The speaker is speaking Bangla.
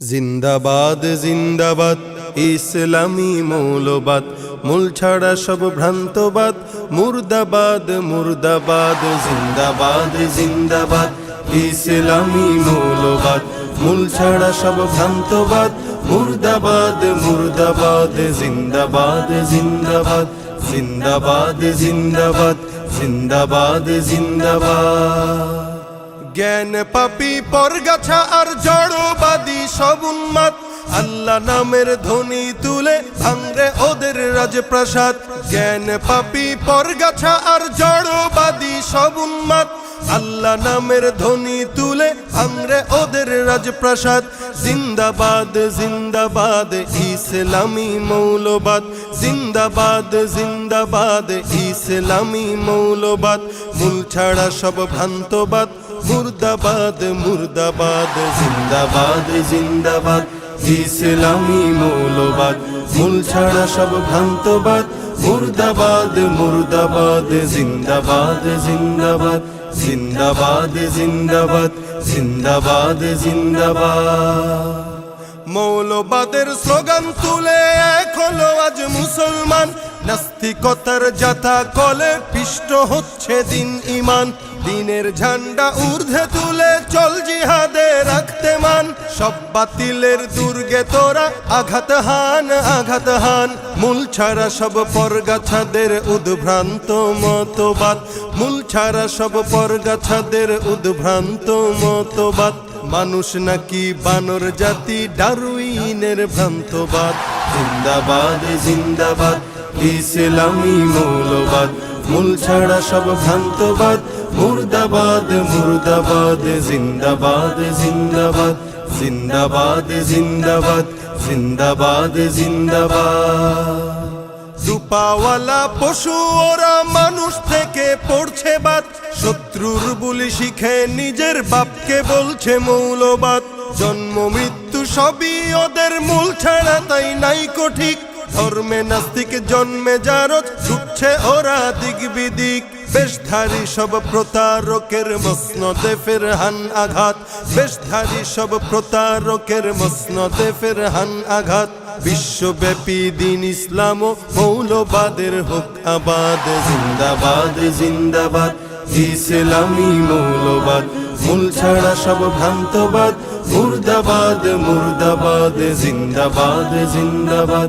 জিন্দাবাদ জিন্দাবাদ, ইসলামী মৌলবাদ, মূল ছাড়া সব ভ্রান্তবাদ, মুর্দাবাদ মুর্দাবাদ, জিন্দাবাদ জিন্দাবাদ, ইসলামী মৌলবাদ, মূল ছাড়া সব ভ্রান্তবাদ, মুর্দাবাদ মুর্দাবাদ, জিন্দাবাদ জিন্দাবাদ জিন্দাবাদ জিন্দাবাদ জিন্দাবাদ জিন্দাবাদ। জ্ঞান পাপি, পরগাছা আর জড়বাদী সব উন্মাদ। আল্লাহ নামের ধ্বনি তুলে ভাঙরে ওদের রাজপ্রাসাদ। জ্ঞান পাপি, পরগাছা আর জড়বাদী সব উন্মাদ। আল্লাহ নামের ধ্বনি তুলে ভাঙরে ওদের রাজপ্রাসাদ। জিন্দাবাদ জিন্দাবাদ, ইসলামী মৌলবাদ। জিন্দাবাদ জিন্দাবাদ, ইসলামী মৌলবাদ। মূল ছাড়া সব ভ্রান্তবাদ। মুর্দাবাদ মুর্দাবাদ, জিন্দাবাদ জিন্দাবাদ। ইসলামী মৌলবাদ, মূল ছাড়া সব ভ্রান্তবাদ। মুর্দাবাদ মুর্দাবাদ, জিন্দাবাদ জিন্দাবাদ। জিন্দাবাদ জিন্দাবাদ জিন্দাবাদ জিন্দাবাদ। মৌলবাদের স্লোগান তুলে হলো আজ মুসলমান। নাস্তিকতার যাতা কলে পিষ্ট হচ্ছে দিন ইমান। দিনের ঝান্ডা ঊর্ধ্বে তুলে চল জিহাদে রাখতে মান। সব বাতিলের দুর্গে তোরা আঘাত হান আঘাত হান। মূল ছাড়া সব পরগাছাদের উদ্ভ্রান্ত মতবাদ। মূল ছাড়া সব পরগাছাদের উদ্ভ্রান্ত মতবাদ। মানুষ নাকি বানর জাতি, ডারুইনের ভ্রান্তবাদ। জিন্দাবাদ জিন্দাবাদ, ইসলামী মৌলবাদ। মূল ছাড়া সব ভ্রান্তবাদ। মুর্দাবাদ মুর্দাবাদ, জিন্দাবাদ জিন্দাবাদ। জিন্দাবাদ জিন্দাবাদ জিন্দাবাদ জিন্দাবাদ। রূপাওয়ালা পশু, ওরা মানুষ থেকে পড়ছে বাদ। শত্রুর বুলি শিখে নিজের বাপকে বলছে মৌলবাদ। জন্ম, মৃত্যু সবই ওদের মূল ছাড়া, তাই নাই কঠিক ধর্মে নাস্তিক জন্মে জারত ছুটছে ওরা দিক বিদিক বেশধারী সব প্রতারকের মসনদে ফের হান আঘাত। বেশধারী সব প্রতারকের মসনদে ফের হান আঘাত। বিশ্বব্যাপী দিন ইসলাম মৌলবাদের হোক আবাদ। জিন্দাবাদ জিন্দাবাদ, ইসলামী মৌলবাদ। মূল ছাড়া সব ভ্রান্তবাদ। মুর্দাবাদ মুর্দাবাদ, জিন্দাবাদ জিন্দাবাদ।